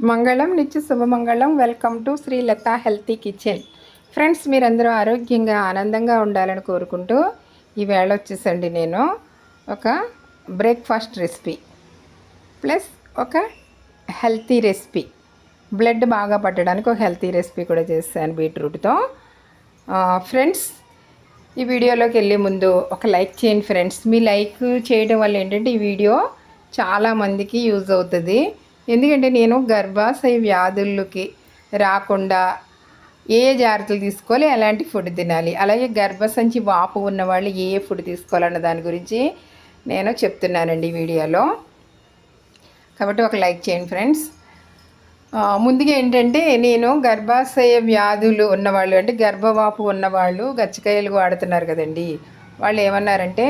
మంగళం నిత్య శుభమంగళం welcome to Srilatha healthy kitchen. Friends మీరందరూ ఆరోగ్యంగా ఆనందంగా ఉండాలని కోరుకుంటూ ఈవేళ వచ్చేసండి నేను ఒక బ్రేక్ఫాస్ట్ రెసిపీ ప్లస్ ఒక హెల్తీ రెసిపీ. బ్లడ్ బాగా పట్టడానికి ఒక హెల్తీ రెసిపీ కూడా చేస్తాను బీట్రూట్తో. ఫ్రెండ్స్ ఈ వీడియోలోకి వెళ్ళే ముందు ఒక లైక్ చేయండి ఫ్రెండ్స్. మీ లైక్ చేయడం వల్ల ఏంటంటే ఈ వీడియో చాలామందికి యూజ్ అవుతుంది. ఎందుకంటే నేను గర్భాశయ వ్యాధులకి రాకుండా ఏ ఏ జాగ్రత్తలు తీసుకోవాలి? ఎలాంటి ఫుడ్ తినాలి? అలాగే గర్భసంచి వాపు ఉన్న వాళ్ళు ఏ ఏ ఫుడ్ తీసుకోవాలన్న దాని గురించి నేను చెప్తున్నానండి వీడియోలో. కాబట్టి ఒక లైక్ చేయండి ఫ్రెండ్స్. ముందుగా ఏంటంటే నేను గర్భాశయ వ్యాధులు ఉన్నవాళ్ళు అంటే గర్భవాపు ఉన్నవాళ్ళు గచ్చకాయలు వాడుతున్నారు కదండి. వాళ్ళు ఏమన్నారంటే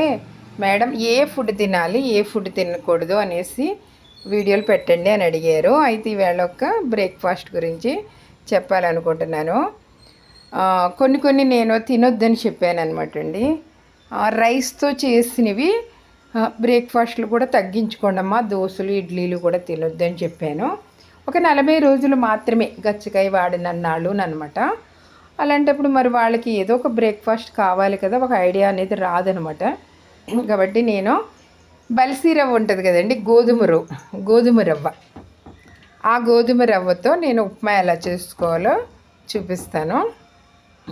మేడం ఏ ఫుడ్ తినాలి? ఏ ఫుడ్ తినకూడదు? అనేసి వీడియోలు పెట్టండి అని అడిగారు. అయితే ఈవేళ ఒక బ్రేక్ఫాస్ట్ గురించి చెప్పాలనుకుంటున్నాను. కొన్ని కొన్ని నేను తినొద్దని చెప్పాను అనమాట అండి రైస్తో చేసినవి బ్రేక్ఫాస్ట్లు కూడా తగ్గించుకోండి అమ్మా. దోశలు ఇడ్లీలు కూడా తినొద్దని చెప్పాను. ఒక నలభై రోజులు మాత్రమే గచ్చకాయ వాడిన నాళ్ళు అనమాట అలాంటప్పుడు మరి వాళ్ళకి ఏదో ఒక బ్రేక్ఫాస్ట్ కావాలి కదా ఒక ఐడియా అనేది రాదనమాట కాబట్టి నేను బల్సీ రవ్వ ఉంటుంది కదండి గోధుమ రవ్వ గోధుమ రవ్వ. ఆ గోధుమ రవ్వతో నేను ఉప్మా ఎలా చేసుకోవాలో చూపిస్తాను.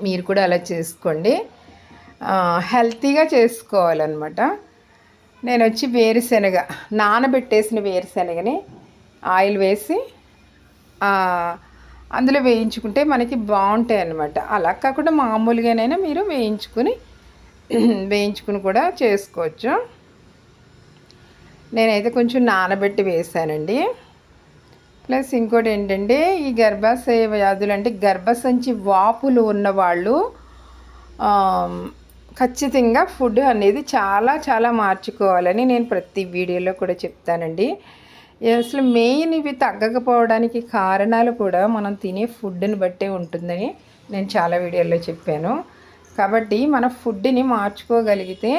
మీరు కూడా అలా చేసుకోండి. హెల్తీగా చేసుకోవాలన్నమాట. నేను వచ్చి వేరుశనగ నానబెట్టేసిన వేరుశనగని ఆయిల్ వేసి అందులో వేయించుకుంటే మనకి బాగుంటాయి అన్నమాట. అలా కాకుండా మామూలుగానైనా మీరు వేయించుకుని వేయించుకుని కూడా చేసుకోవచ్చు. నేనైతే కొంచెం నానబెట్టి వేసానండి. ప్లస్ ఇంకోటి ఏంటంటే ఈ గర్భాశయ వ్యాధులు అంటే గర్భసంచి వాపులు ఉన్నవాళ్ళు ఖచ్చితంగా ఫుడ్ అనేది చాలా చాలా మార్చుకోవాలని నేను ప్రతి వీడియోలో కూడా చెప్తానండి. అసలు మెయిన్ ఇవి తగ్గకపోవడానికి కారణాలు కూడా మనం తినే ఫుడ్ని బట్టే ఉంటుందని నేను చాలా వీడియోల్లో చెప్పాను. కాబట్టి మన ఫుడ్ని మార్చుకోగలిగితే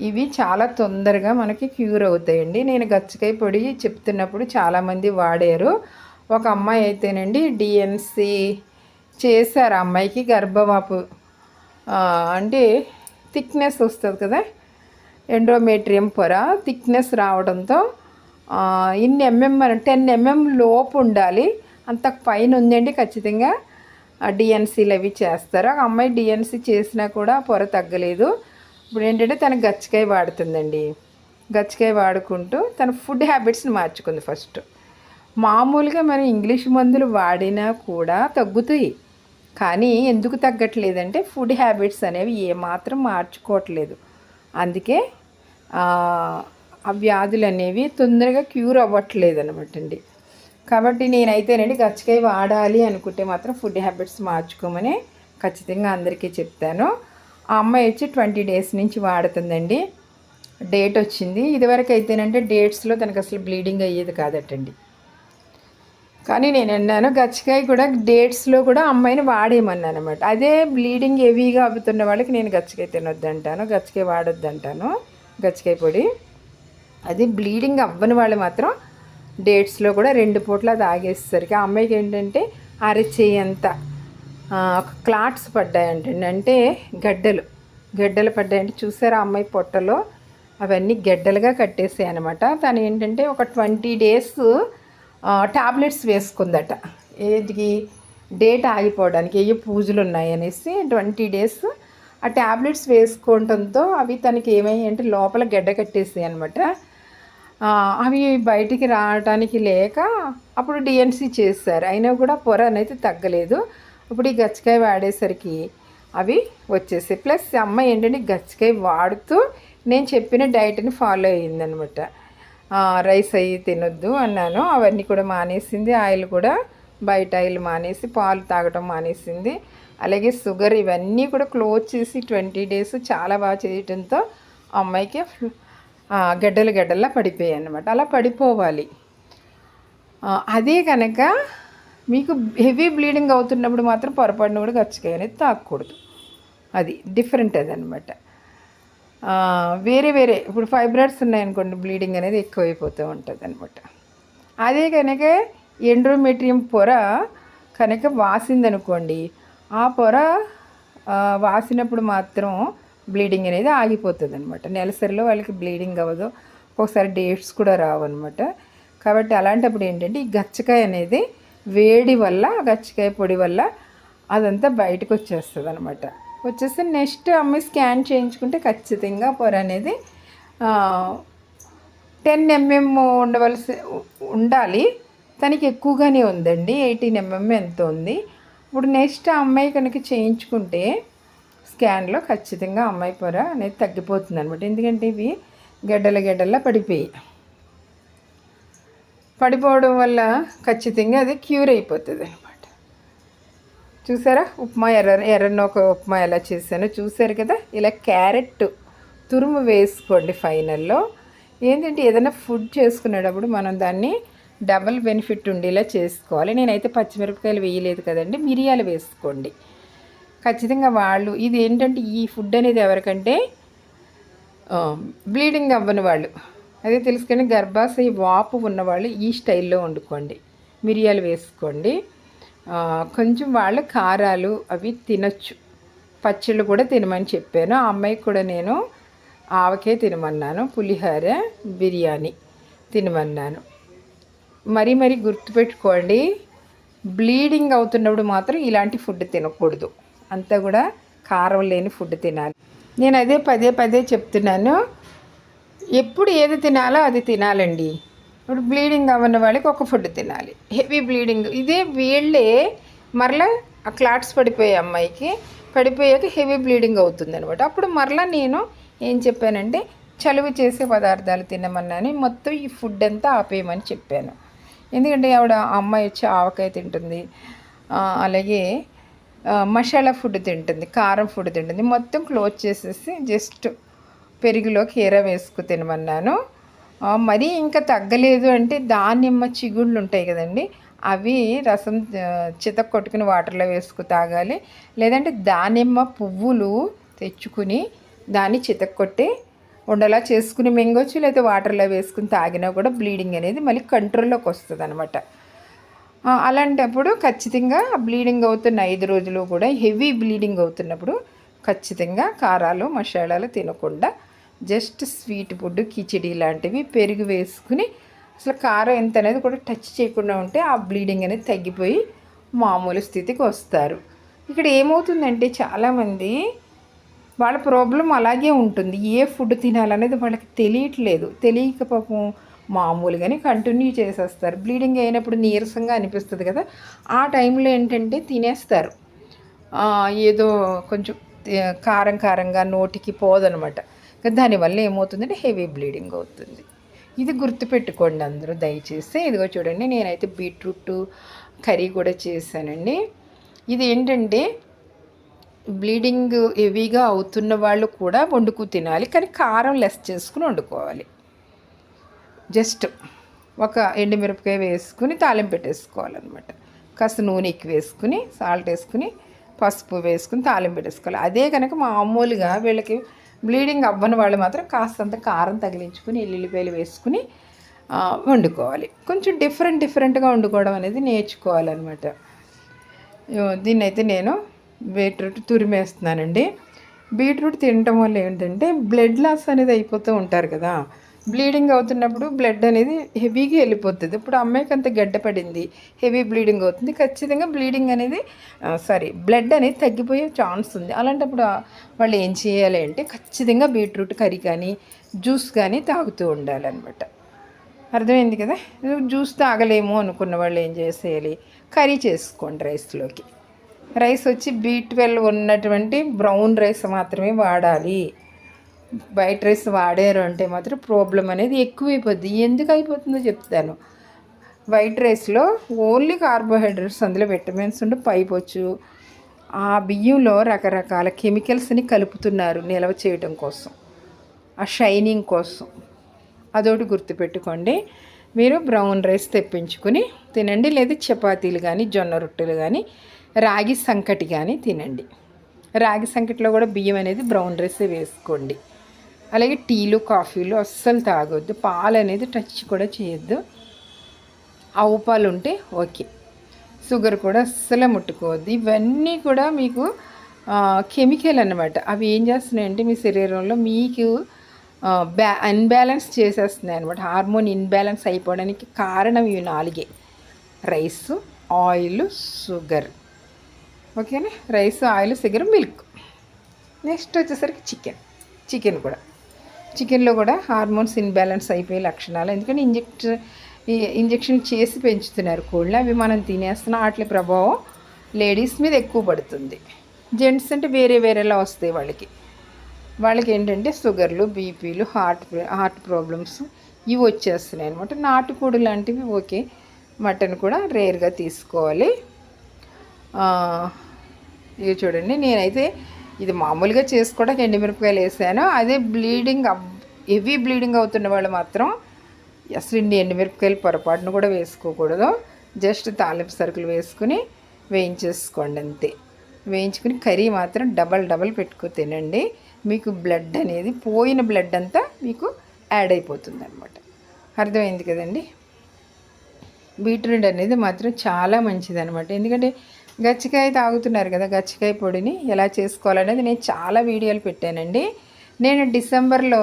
ఇవి చాలా తొందరగా మనకి క్యూర్ అవుతాయండి. నేను గచ్చకాయ పొడి చెప్తున్నప్పుడు చాలామంది వాడారు. ఒక అమ్మాయి అయితేనండి డిఎన్సి చేశారు. ఆ అమ్మాయికి గర్భవాపు అంటే థిక్నెస్ వస్తుంది కదా? ఎండ్రోమేట్రియం పొర థిక్నెస్ రావడంతో ఇన్ని ఎంఎం టెన్ ఎంఎం లోపు ఉండాలి. అంత పైన ఉందండి ఖచ్చితంగా. డిఎన్సీలు అవి చేస్తారు. ఆ అమ్మాయి డిఎన్సీ చేసినా కూడా పొర తగ్గలేదు. ఇప్పుడు ఏంటంటే తన గచ్చకాయ వాడుతుందండి. గచ్చకాయ వాడుకుంటూ తన ఫుడ్ హ్యాబిట్స్ని మార్చుకుంది ఫస్ట్. మామూలుగా మనం ఇంగ్లీష్ మందులు వాడినా కూడా తగ్గుతాయి. కానీ ఎందుకు తగ్గట్లేదంటే ఫుడ్ హ్యాబిట్స్ అనేవి ఏమాత్రం మార్చుకోవట్లేదు. అందుకే ఆ వ్యాధులు అనేవి తొందరగా క్యూర్ అవ్వట్లేదు అనమాట అండి కాబట్టి నేనైతేనండి గచ్చకాయ వాడాలి అనుకుంటే మాత్రం ఫుడ్ హ్యాబిట్స్ మార్చుకోమని ఖచ్చితంగా అందరికీ చెప్తాను. ఆ అమ్మాయి వచ్చి ట్వంటీ డేస్ నుంచి వాడుతుందండి. డేట్ వచ్చింది. ఇదివరకు అయితేనంటే డేట్స్లో తనకు అసలు బ్లీడింగ్ అయ్యేది కాదటండి. కానీ నేను అన్నాను గచ్చకాయ కూడా డేట్స్లో కూడా అమ్మాయిని వాడేయమన్నాను అనమాట అదే బ్లీడింగ్ హెవీగా అవుతున్న వాళ్ళకి నేను గచ్చకాయ తినొద్దంటాను గచ్చకాయ వాడొద్దు అంటాను గచ్చకాయ పొడి. అది బ్లీడింగ్ అవ్వని వాళ్ళు మాత్రం డేట్స్లో కూడా రెండు పూట్ల తాగేసరికి ఆ అమ్మాయికి ఏంటంటే అరచేయంత క్లాట్స్ పడ్డాయంటండి. అంటే గడ్డలు. గడ్డలు పడ్డాయంటే చూసారా ఆ అమ్మాయి పొట్టలో? అవన్నీ గడ్డలుగా కట్టేసాయి అనమాట తను ఏంటంటే ఒక ట్వంటీ డేస్ టాబ్లెట్స్ వేసుకుందట. ఏదికి డేట్ ఆగిపోవడానికి ఏ పూజలు ఉన్నాయి అనేసి ట్వంటీ డేస్ ఆ ట్యాబ్లెట్స్ వేసుకోవడంతో అవి తనకి ఏమయ్యాయి అంటే లోపల గడ్డ కట్టేసాయి అనమాట అవి బయటికి రావడానికి లేక అప్పుడు డిఎన్సీ చేశారు. అయినా కూడా పొర అనేది తగ్గలేదు. ఇప్పుడు ఈ గచ్చకాయ వాడేసరికి అవి వచ్చేసి ప్లస్ అమ్మాయి ఏంటంటే గచ్చకాయ వాడుతూ నేను చెప్పిన డైట్ని ఫాలో అయ్యిందనమాట. రైస్ అయ్యి తినొద్దు అన్నాను. అవన్నీ కూడా మానేసింది. ఆయిల్ కూడా బయట ఆయిల్ మానేసి పాలు తాగటం మానేసింది. అలాగే షుగర్ ఇవన్నీ కూడా క్లోజ్ చేసి ట్వంటీ డేస్ చాలా బాగా చేయటంతో అమ్మాయికి గడ్డలు గడ్డల్లా పడిపోయాయి అనమాట అలా పడిపోవాలి. అదే కనుక మీకు హెవీ బ్లీడింగ్ అవుతున్నప్పుడు మాత్రం పొరపాటున కూడా గచ్చకాయ అనేది తాకూడదు. అది డిఫరెంట్ అదనమాట వేరే వేరే ఇప్పుడు ఫైబ్రాయిడ్స్ ఉన్నాయనుకోండి బ్లీడింగ్ అనేది ఎక్కువైపోతూ ఉంటుంది అనమాట అదే కనుక ఎండ్రోమెట్రియం పొర కనుక వాసిందనుకోండి ఆ పొర వాసినప్పుడు మాత్రం బ్లీడింగ్ అనేది ఆగిపోతుంది అనమాట నెలసరిలో వాళ్ళకి బ్లీడింగ్ అవ్వదు. ఒకసారి డేట్స్ కూడా రావు అనమాట కాబట్టి అలాంటప్పుడు ఏంటంటే ఈ గచ్చకాయ అనేది వేడి వల్ల గచ్చికాయ పొడి వల్ల అదంతా బయటకు వచ్చేస్తుంది అనమాట వచ్చేసి నెక్స్ట్ అమ్మాయి స్కాన్ చేయించుకుంటే ఖచ్చితంగా పొర అనేది టెన్ ఎంఎం ఉండవలసి ఉండాలి. తనకి ఎక్కువగానే ఉందండి ఎయిటీన్ ఎంఎం ఎంత ఉంది. ఇప్పుడు నెక్స్ట్ ఆ అమ్మాయి కనుక చేయించుకుంటే స్కాన్లో ఖచ్చితంగా అమ్మాయి పొర అనేది తగ్గిపోతుంది అనమాట ఎందుకంటే ఇవి గడ్డల గడ్డల్లా పడిపోయి. పడిపోవడం వల్ల ఖచ్చితంగా అది క్యూర్ అయిపోతుంది అనమాట చూసారా? ఉప్మా ఎర్ర ఎర్రన్న ఒక ఉప్మా ఎలా చేశానో చూసారు కదా? ఇలా క్యారెట్ తురుము వేసుకోండి ఫైనల్లో. ఏంటంటే ఏదైనా ఫుడ్ చేసుకునేటప్పుడు మనం దాన్ని డబల్ బెనిఫిట్ ఉండేలా చేసుకోవాలి. నేనైతే పచ్చిమిరపకాయలు వేయలేదు కదండి మిరియాలు వేసుకోండి. ఖచ్చితంగా వాళ్ళు ఇది ఏంటంటే ఈ ఫుడ్ అనేది ఎవరికంటే బ్లీడింగ్ అవ్వని వాళ్ళు. అదే తెలుసుకొని గర్భాశయ వాపు ఉన్నవాళ్ళు ఈ స్టైల్లో వండుకోండి. మిరియాలు వేసుకోండి. కొంచెం వాళ్ళు కారాలు అవి తినొచ్చు. పచ్చళ్ళు కూడా తినమని చెప్పాను. ఆ అమ్మాయికి కూడా నేను ఆవకే తినమన్నాను పులిహోర బిర్యానీ తినమన్నాను. మరీ మరీ గుర్తుపెట్టుకోండి బ్లీడింగ్ అవుతున్నప్పుడు మాత్రం ఇలాంటి ఫుడ్ తినకూడదు. అంతా కూడా కారం లేని ఫుడ్ తినాలి. నేను అదే పదే పదే చెప్తున్నాను. ఎప్పుడు ఏది తినాలో అది తినాలండి. ఇప్పుడు బ్లీడింగ్ అవ్వని వాళ్ళకి ఒక ఫుడ్ తినాలి. హెవీ బ్లీడింగ్ ఇదే వీళ్ళే మరలా ఆ క్లాట్స్ పడిపోయే అమ్మాయికి పడిపోయాక హెవీ బ్లీడింగ్ అవుతుంది అనమాట అప్పుడు మరలా నేను ఏం చెప్పానంటే చలువ చేసే పదార్థాలు తినమన్నాను మొత్తం ఈ ఫుడ్ అంతా ఆపేయమని చెప్పాను. ఎందుకంటే ఆవిడ అమ్మాయి వచ్చి ఆవకాయ తింటుంది అలాగే మసాలా ఫుడ్ తింటుంది కారం ఫుడ్ తింటుంది మొత్తం క్లోజ్ చేసేసి జస్ట్ పెరుగులో కీర వేసుకు తినమన్నాను. మరీ ఇంకా తగ్గలేదు అంటే దానిమ్మ చిగుళ్ళు ఉంటాయి కదండి అవి రసం ఆ, చితక్ కొట్టుకుని వాటర్లో వేసుకు తాగాలి. లేదంటే దానిమ్మ పువ్వులు తెచ్చుకుని దాన్ని చితక్ కొట్టి ఉండలా చేసుకుని మింగొచ్చు లేకపోతే వాటర్లో వేసుకుని తాగినా కూడా బ్లీడింగ్ అనేది మళ్ళీ కంట్రోల్లోకి వస్తుంది అనమాట అలాంటప్పుడు ఖచ్చితంగా బ్లీడింగ్ అవుతున్న ఐదు రోజులు కూడా హెవీ బ్లీడింగ్ అవుతున్నప్పుడు ఖచ్చితంగా కారాలు మసాలాలు తినకుండా జస్ట్ స్వీట్ ఫుడ్ కిచిడి లాంటివి పెరుగు వేసుకుని అసలు కారం ఎంత అనేది కూడా టచ్ చేయకుండా ఉంటే ఆ బ్లీడింగ్ అనేది తగ్గిపోయి మామూలు స్థితికి వస్తారు. ఇక్కడ ఏమవుతుందంటే చాలామంది వాళ్ళ ప్రాబ్లం అలాగే ఉంటుంది. ఏ ఫుడ్ తినాలనేది వాళ్ళకి తెలియట్లేదు. తెలియక పాపం మామూలుగానే కంటిన్యూ చేసేస్తారు. బ్లీడింగ్ అయినప్పుడు నీరసంగా అనిపిస్తుంది కదా. ఆ టైంలో ఏంటంటే తినేస్తారు. ఏదో కొంచెం కారం కారంగా నోటికి పోదనమాట. దానివల్ల ఏమవుతుందంటే హెవీ బ్లీడింగ్ అవుతుంది. ఇది గుర్తుపెట్టుకోండి అందరూ దయచేసి. ఇదిగో చూడండి నేనైతే బీట్రూట్ కర్రీ కూడా చేశానండి. ఇది ఏంటంటే బ్లీడింగ్ హెవీగా అవుతున్న వాళ్ళు కూడా వండుకు తినాలి కానీ కారం లెస్ చేసుకుని వండుకోవాలి. జస్ట్ ఒక ఎండుమిరపకాయ వేసుకుని తాలింపు పెట్టేసుకోవాలన్నమాట. కాస్త నూనె ఎక్కువ వేసుకుని సాల్ట్ వేసుకుని పసుపు వేసుకుని తాలింపు పెట్టేసుకోవాలి. అదే కనుక మామూలుగా వీళ్ళకి బ్లీడింగ్ అవ్వని వాళ్ళు మాత్రం కాస్తంత కారం తగిలించుకుని ఎల్లుల్లిపాయలు వేసుకుని వండుకోవాలి. కొంచెం డిఫరెంట్ డిఫరెంట్గా వండుకోవడం అనేది నేర్చుకోవాలన్నమాట. దీన్ని అయితే నేను బీట్రూట్ తురిమేస్తున్నానండి. బీట్రూట్ తినటం వల్ల ఏంటంటే బ్లడ్ లాస్ అనేది అయిపోతూ ఉంటారు కదా. బ్లీడింగ్ అవుతున్నప్పుడు బ్లడ్ అనేది హెవీగా వెళ్ళిపోతుంది. ఇప్పుడు అమ్మాయికి అంత గడ్డ పడింది హెవీ బ్లీడింగ్ అవుతుంది. ఖచ్చితంగా బ్లీడింగ్ అనేది సారీ బ్లడ్ అనేది తగ్గిపోయే ఛాన్స్ ఉంది. అలాంటప్పుడు వాళ్ళు ఏం చేయాలి అంటే ఖచ్చితంగా బీట్రూట్ కర్రీ కానీ జ్యూస్ కానీ తాగుతూ ఉండాలన్నమాట. అర్థమైంది కదా? జ్యూస్ తాగలేము అనుకున్న వాళ్ళు ఏం చేసేయాలి? కర్రీ చేసుకోండి రైస్లోకి. రైస్ వచ్చి బీ ట్వెల్వ్ ఉన్నటువంటి బ్రౌన్ రైస్ మాత్రమే వాడాలి. వైట్ రైస్ వాడారు అంటే మాత్రం ప్రాబ్లం అనేది ఎక్కువైపోద్ది. ఎందుకు అయిపోతుందో చెప్తాను. వైట్ రైస్లో ఓన్లీ కార్బోహైడ్రేట్స్ అందులో విటమిన్స్ ఉండి పైపోచ్చు. ఆ బియ్యంలో రకరకాల కెమికల్స్ని కలుపుతున్నారు నిల్వ చేయడం కోసం. ఆ షైనింగ్ కోసం. అదొకటి గుర్తుపెట్టుకోండి. మీరు బ్రౌన్ రైస్ తెప్పించుకుని తినండి. లేదా చపాతీలు కానీ జొన్న రొట్టెలు కానీ రాగి సంకటి కానీ తినండి. రాగి సంకటిలో కూడా బియ్యం అనేది బ్రౌన్ రైస్ వేసుకోండి. అలాగే టీలు కాఫీలు అస్సలు తాగొద్దు. పాలు అనేది టచ్ కూడా చేయొద్దు. ఆవు పాలు ఉంటే ఓకే. షుగర్ కూడా అస్సలు ముట్టుకోవద్దు. ఇవన్నీ కూడా మీకు కెమికల్ అన్నమాట. అవి ఏం చేస్తున్నాయంటే మీ శరీరంలో మీకు బ్యా అన్బ్యాలెన్స్ చేసేస్తున్నాయి అనమాట హార్మోన్ ఇన్బ్యాలెన్స్ అయిపోవడానికి కారణం ఇవి నాలుగే. Rice oil sugar. ఓకేనా? Rice oil sugar milk. Next వచ్చేసరికి చికెన్. చికెన్ కూడా. చికెన్లో కూడా హార్మోన్స్ ఇన్బ్యాలెన్స్ అయిపోయే లక్షణాలు. ఎందుకంటే ఇంజెక్ట్ ఇంజెక్షన్ చేసి పెంచుతున్నారు కోళ్ళు అవి మనం తినేస్తున్నాం వాటి ప్రభావం లేడీస్ మీద ఎక్కువ పడుతుంది. జెంట్స్ అంటే వేరే వేరేలా వస్తాయి వాళ్ళకి. వాళ్ళకి ఏంటంటే షుగర్లు బీపీలు హార్ట్ హార్ట్ ప్రాబ్లమ్స్ ఇవి వచ్చేస్తున్నాయి అనమాట నాటుకోడి లాంటివి ఓకే మటన్ కూడా రేర్గా తీసుకోవాలి. ఇవి చూడండి నేనైతే ఇది మామూలుగా చేసుకోవడానికి ఎండుమిరపకాయలు వేసాను. అదే బ్లీడింగ్ హెవీ బ్లీడింగ్ అవుతున్న వాళ్ళు మాత్రం అసలు ఇన్ని ఎండుమిరపకాయలు పొరపాటును కూడా వేసుకోకూడదు. జస్ట్ తాలింపు సరుకులు వేసుకుని వేయించేసుకోండి అంతే. వేయించుకుని కర్రీ మాత్రం డబల్ డబల్ పెట్టుకు తినండి. మీకు బ్లడ్ అనేది పోయిన బ్లడ్ అంతా మీకు యాడ్ అయిపోతుంది అనమాట అర్థమైంది కదండి? బీట్రూట్ అనేది మాత్రం చాలా మంచిది అనమాట ఎందుకంటే గచ్చికాయ తాగుతున్నారు కదా గచ్చికాయ పొడిని ఎలా చేసుకోవాలనేది నేను చాలా వీడియోలు పెట్టానండి. నేను డిసెంబర్లో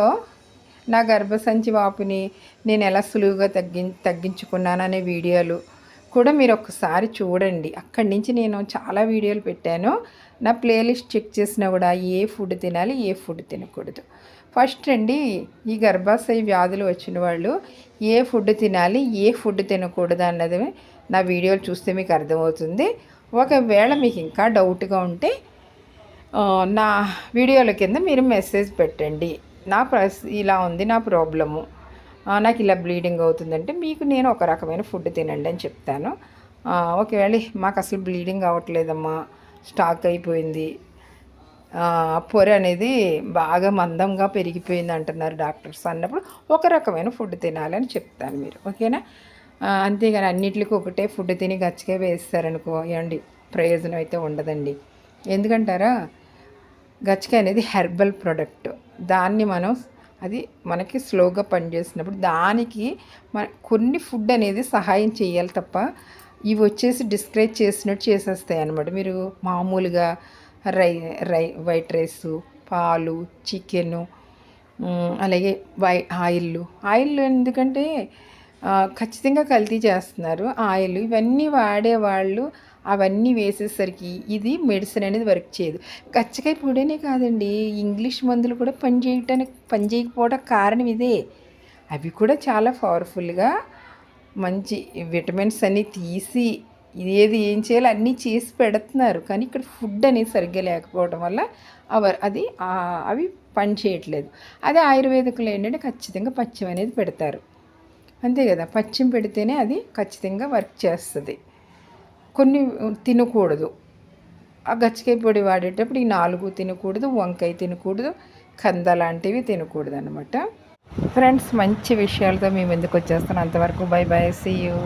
నా గర్భసంచి వాపుని నేను ఎలా సులువుగా తగ్గి తగ్గించుకున్నాననే వీడియోలు కూడా మీరు ఒకసారి చూడండి. అక్కడి నుంచి నేను చాలా వీడియోలు పెట్టాను. నా ప్లేలిస్ట్ చెక్ చేసినా కూడా ఏ ఫుడ్ తినాలి ఏ ఫుడ్ తినకూడదు. ఫస్ట్ అండి ఈ గర్భాశయ వ్యాధులు వచ్చిన వాళ్ళు ఏ ఫుడ్ తినాలి ఏ ఫుడ్ తినకూడదు అన్నది నా వీడియోలు చూస్తే మీకు అర్థమవుతుంది. ఒకవేళ మీకు ఇంకా డౌట్గా ఉంటే నా వీడియోల కింద మీరు మెసేజ్ పెట్టండి. నా ప్రస్ ఇలా ఉంది నా ప్రాబ్లము. నాకు ఇలా బ్లీడింగ్ అవుతుందంటే మీకు నేను ఒక రకమైన ఫుడ్ తినండి అని చెప్తాను. ఒకవేళ మాకు అసలు బ్లీడింగ్ అవ్వట్లేదమ్మా స్టాక్ అయిపోయింది. పొర అనేది బాగా మందంగా పెరిగిపోయింది అంటున్నారు డాక్టర్స్ అన్నప్పుడు ఒక రకమైన ఫుడ్ తినాలని చెప్తాను మీరు. ఓకేనా? అంతేగాని అన్నిటికీ ఒకటే ఫుడ్ తిని గచ్చిగా వేస్తారనుకో ఏమండి? ప్రయోజనం అయితే ఉండదండి. ఎందుకంటారా? గచ్చిక అనేది హెర్బల్ ప్రోడక్ట్. దాన్ని మనం అది మనకి స్లోగా పనిచేసినప్పుడు దానికి మన కొన్ని ఫుడ్ అనేది సహాయం చేయాలి తప్ప ఇవి వచ్చేసి డిస్క్రైబ్ చేసినట్టు చేసేస్తాయి అన్నమాట. మీరు మామూలుగా రై రై వైట్ రైసు పాలు చికెను అలాగే వై ఆయిల్ ఆయిల్ ఎందుకంటే ఖచ్చితంగా కల్తీ చేస్తున్నారు. ఆయిల్ ఇవన్నీ వాడేవాళ్ళు అవన్నీ వేసేసరికి ఇది మెడిసిన్ అనేది వర్క్ చేయదు. కచ్చకాయ పొడినే కాదండి. ఇంగ్లీష్ మందులు కూడా పని చేయటానికి పని చేయకపోవడం కారణం ఇదే. అవి కూడా చాలా పవర్ఫుల్గా మంచి విటమిన్స్ అన్నీ తీసి ఏది ఏం చేయాలో అన్నీ చేసి పెడుతున్నారు. కానీ ఇక్కడ ఫుడ్ అనేది సరిగ్గా లేకపోవడం వల్ల అవర్ అది అవి పని చేయట్లేదు. అదే ఆయుర్వేదికులు ఏంటంటే ఖచ్చితంగా పచ్చం అనేది పెడతారు. అంతే కదా పచ్చిమి పెడితేనే అది ఖచ్చితంగా వర్క్ చేస్తుంది. కొన్ని తినకూడదు. ఆ గచ్చికాయ పొడి వాడేటప్పుడు ఈ నాలుగు తినకూడదు వంకాయ తినకూడదు కంద లాంటివి తినకూడదు అనమాట ఫ్రెండ్స్ మంచి విషయాలతో మేము ఎందుకు వచ్చేస్తాను అంతవరకు. Bye bye see you.